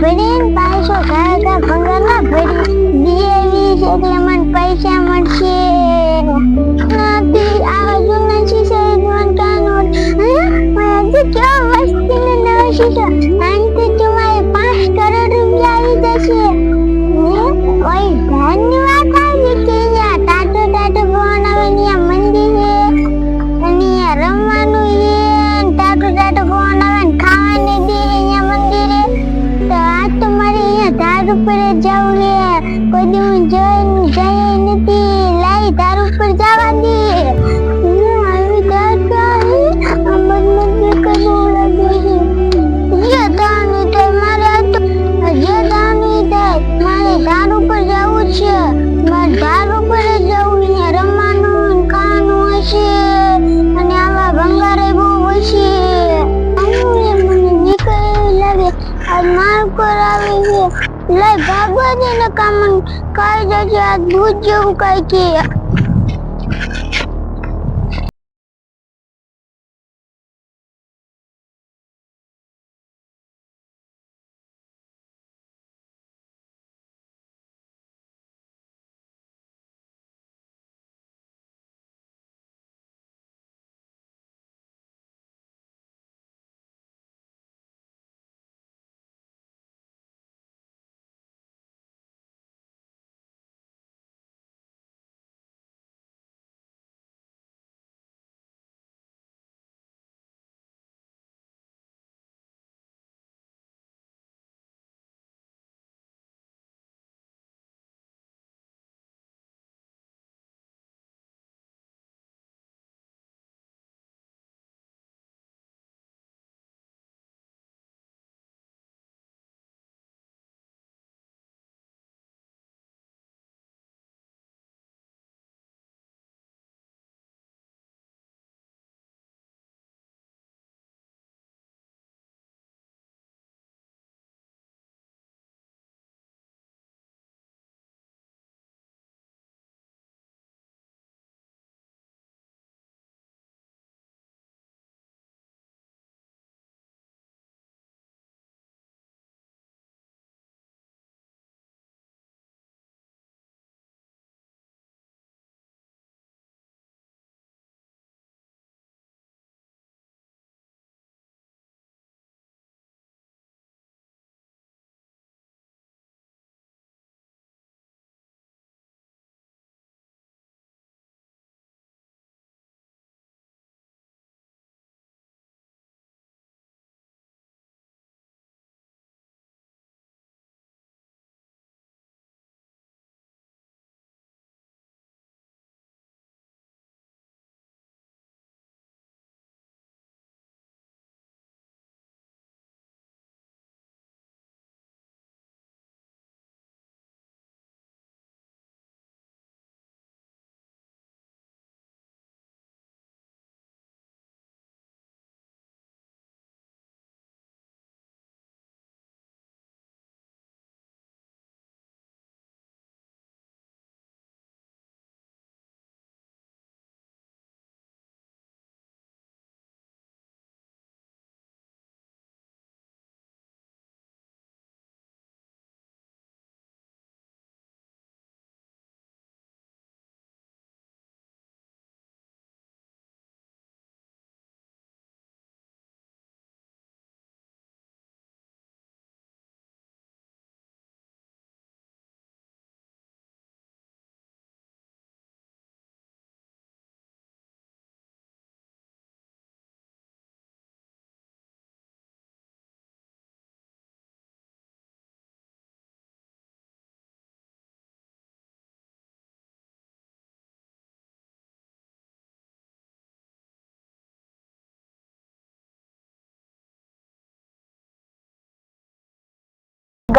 ભરીને પાછો ઘાય ભંગાર ના ભરી. બીએવી એટલે મને પૈસા મળશે. નથી આ હજુ નથી સહેજ મન કાનો હજી કેવો વસ્તી ને નવો શીખ્યો આજ માર કરાવી છે લઈ ભાગવા દે ને કામ કરી જશે આજ ભૂત જેવું કઈ કે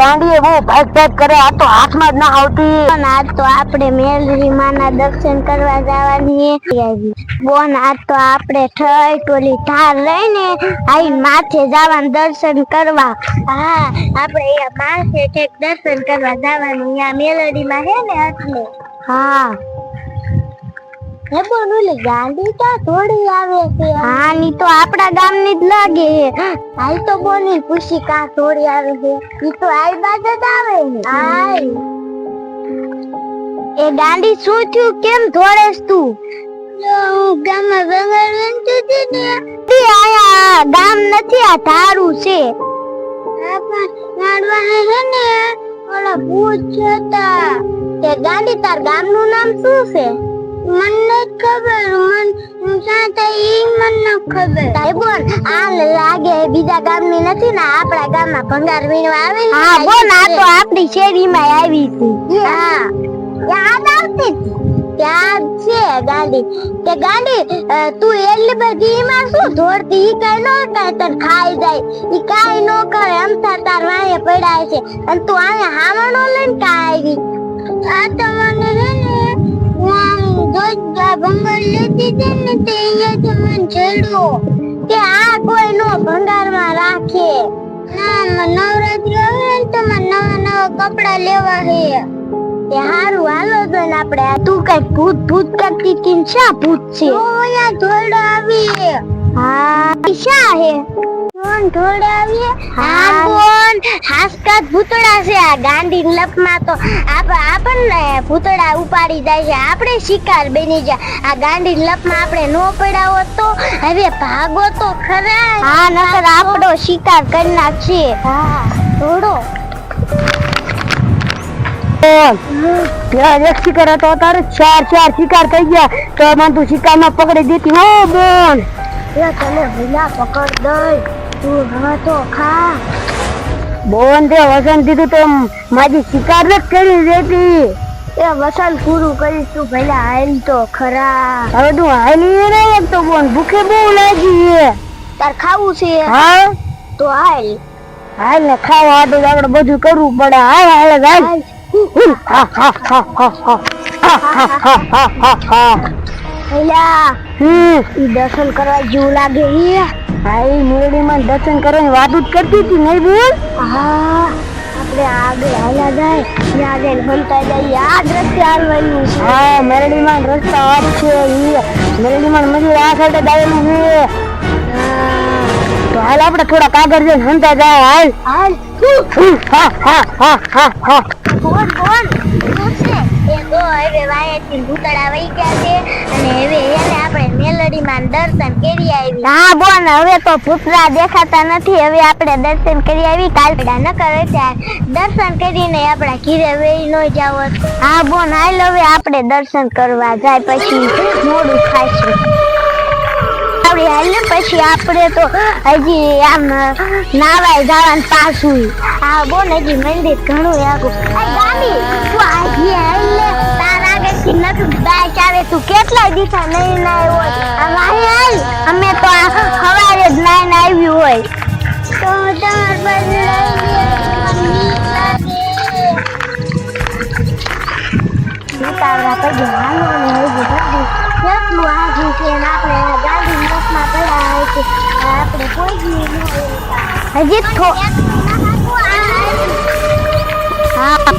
ગાંડી બહુ ભાગ ભાગ કરે આ તો હાથમાં જ ના આવતી. આજ તો આપણે મેલરી માના દર્શન કરવા જવાની છે. બોન આજ તો આપણે ઠઈ ટોલી ધાર લઈને આઈ માથે જવાનું દર્શન કરવા. હા આપણે અહીંયા માથે ઠેક દર્શન કરવા જવાનું. અહીંયા મેલડીમાં હે ને એટલે. હા. હે બોન ઓલી આવે છે? હા ની તો આપણા ગામની જ લાગે હાલ તો બોની પૂછી કા થોડી આવે છે. ઈ તો આઈ બાજુ જ આવે ને આઈ એ ગાંડી શું થયું? કેમ દોડેસ તું? ગામમાં ને આયા, ગામ નથી, આ તારું છે. ઓલા ભૂત હતા તે ગાંડી તાર ગામનું નામ શું છે? મને ખબર મન સાતા ઈ મન ન ખબર. તારી બોન આ લાગે બીજા ગામની નથી ને આપણા ગામમાં ભંગાર વીણવા આવે હા બોન આ તો આપણી શેરીમાં આવી હતી હા યાદ આવતી હતી. છે ગાંડી. કે ગાંડી તું એટલી બધી શું દોડતી ઈ કઈ નો તને ખાઈ જાય. ઈ કાઈ નો કરે. અમથા તાર વાંહે પડાય છે. અને તું અહીંયા હાવણો લઈને કા આવી. આ તો મને હે ને હું આમ ધોજા ભંગાર લેતી હતી ને તે અહીંયાથી મને જડ્યો કે આ કોઈ નો ભંગારમાં રાખે. ના નવરાત્રી આવે ને તો મને નવા નવા કપડા લેવા હે. તે હારું હાલો તો ને આપણે તું કઈ ભૂત ભૂત કરતી શા ભૂત છે? ઓ અહીંયા ધોડ આવી. હા શા હે? કોણ ઢોળાવીએ હા. કોણ હાસકાત ભૂતળા છે આ ગાંડી લપમાં તો આપ આપણને ભૂતળા ઉપાડી જાય છે. આપણે શિકાર બની જાય આ ગાંડી લપમાં આપણે નો પડ્યા હોત તો હવે ભાગો તો ખરા. હા નકર આપણો શિકાર કરી નાખશે. હા ઢોળો એક શિકાર હતો તારે. ચાર ચાર શિકાર થઈ ગયા. તો મને તું શિકારમાં પકડી દીધી. હો બોન તને ભીલા પકડ દઈ. એ વસન પૂરું કરીશ તું હાલ તો ખરા ભૂખે બહુ લાગી છે ખાવું છે? હા? તો હાલ. હાલ ખાવા આડો આપણે બધું કરવું પડે. હાલ હાલ હાલ. દર્શન કરવા જેવું લાગે ઈ હા એ દર્શન કરવાની વાતો જ કરતી હતી નહીં બોલ? હા આપણે આગળ હાલા જાય ત્યાં જઈને ભણતા જાય આ દ્રશ્ય હાલવાનું છે. હા મેરડીમાં રસ્તા આપ છે મેરડીમાં મંદિર આ સાઈડે દાવેલું છે. તો હાલ આપણે થોડા કાગળ જઈને હંતા જાય હાલ. હાલ. હા હા હા હા હા. કોણ કોણ હવે વાયાથી ભૂતળા વહી ગયા છે. અને હવે એને આપણે મેલડીમાં દર્શન કરી આવી હા બોન હવે તો ભૂતળા દેખાતા નથી. હવે આપણે દર્શન કરી આવી કાલ ન કરે દર્શન કરીને આપણા ઘીરે વેઈ ન જાવ હા બોન હાલ હવે આપણે દર્શન કરવા જાય પછી મોડું ખાઈશું આપણે હાલ પછી આપણે તો હજી આમ નાવાય જવાનું પાછું. હા બોન હજી મંદિર ઘણું આગું. આ ગાડી તું આજી એના તો આવે તું કેટલા દીઠા નહીં આવ્યો અમારે અમે તો સવારે જ નાઈન આવ્યું હોય. તો તમાર પાસે હજી હા.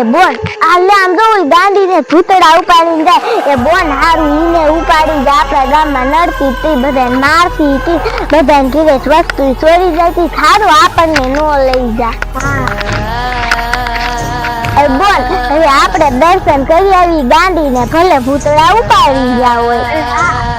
એ બોન આલે આમ ઓલી ગાંડીને ભૂતડા ઉપાડીને જાય. એ બોન, હારું, ઈને ઉપાડી જાય. આપણા ગામમાં નડતી તી બધાને મારતી તી બધાને કીધે વસ્તુ ચોરી જતી થારું આપણને નો લઈ જા એ બોલ હવે આપણે દર્શન કરી આવી. ગાંડીને ભલે ભૂતડા ઉપાડી ગયા હોય.